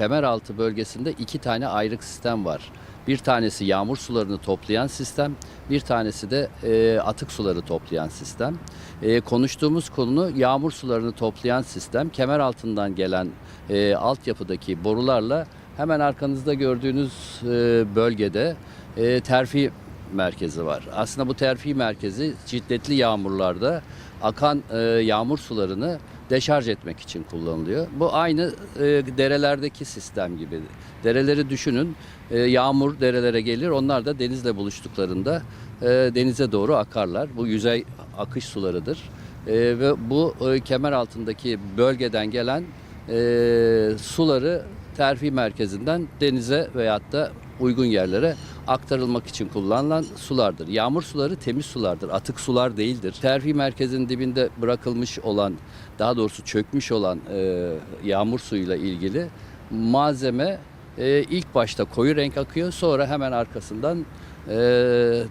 Kemeraltı bölgesinde iki tane ayrık sistem var. Bir tanesi yağmur sularını toplayan sistem, bir tanesi de e, atık suları toplayan sistem. E, konuştuğumuz konu yağmur sularını toplayan sistem. Kemer altından gelen e, altyapıdaki borularla hemen arkanızda gördüğünüz e, bölgede e, terfi merkezi var. Aslında bu terfi merkezi şiddetli yağmurlarda akan e, yağmur sularını deşarj etmek için kullanılıyor. Bu aynı e, derelerdeki sistem gibi. Dereleri düşünün. E, yağmur derelere gelir. Onlar da denizle buluştuklarında e, denize doğru akarlar. Bu yüzey akış sularıdır. E, ve bu e, kemer altındaki bölgeden gelen e, suları terfi merkezinden denize veyahut da uygun yerlere aktarılmak için kullanılan sulardır. Yağmur suları temiz sulardır, atık sular değildir. Terfi merkezinin dibinde bırakılmış olan, daha doğrusu çökmüş olan e, yağmur suyuyla ilgili malzeme e, ilk başta koyu renk akıyor, sonra hemen arkasından e,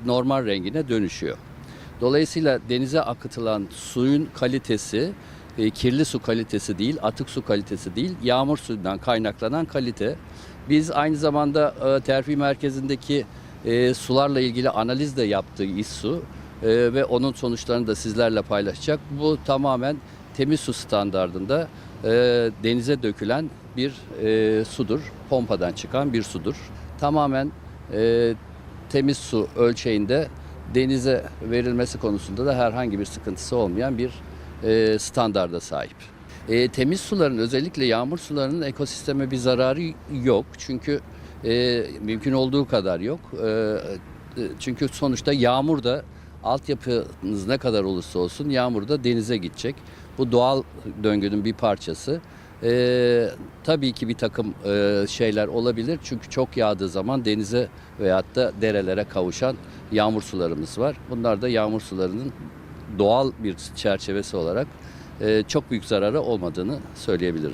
normal rengine dönüşüyor. Dolayısıyla denize akıtılan suyun kalitesi e, kirli su kalitesi değil, atık su kalitesi değil, yağmur suyundan kaynaklanan kalite. Biz aynı zamanda e, terfi merkezindeki e, sularla ilgili analiz de yaptığı İSSU e, ve onun sonuçlarını da sizlerle paylaşacak. Bu tamamen temiz su standardında e, denize dökülen bir e, sudur. Pompadan çıkan bir sudur. Tamamen e, temiz su ölçeğinde denize verilmesi konusunda da herhangi bir sıkıntısı olmayan bir e, standarda sahip. E, temiz suların özellikle yağmur sularının ekosisteme bir zararı yok. Çünkü e, mümkün olduğu kadar yok. E, e, çünkü sonuçta yağmur da altyapınız ne kadar olursa olsun yağmur da denize gidecek. Bu doğal döngünün bir parçası. E, tabii ki bir takım e, şeyler olabilir. Çünkü çok yağdığı zaman denize veyahut da derelere kavuşan yağmur sularımız var. Bunlar da yağmur sularının doğal bir çerçevesi olarak çok büyük zararı olmadığını söyleyebilirim.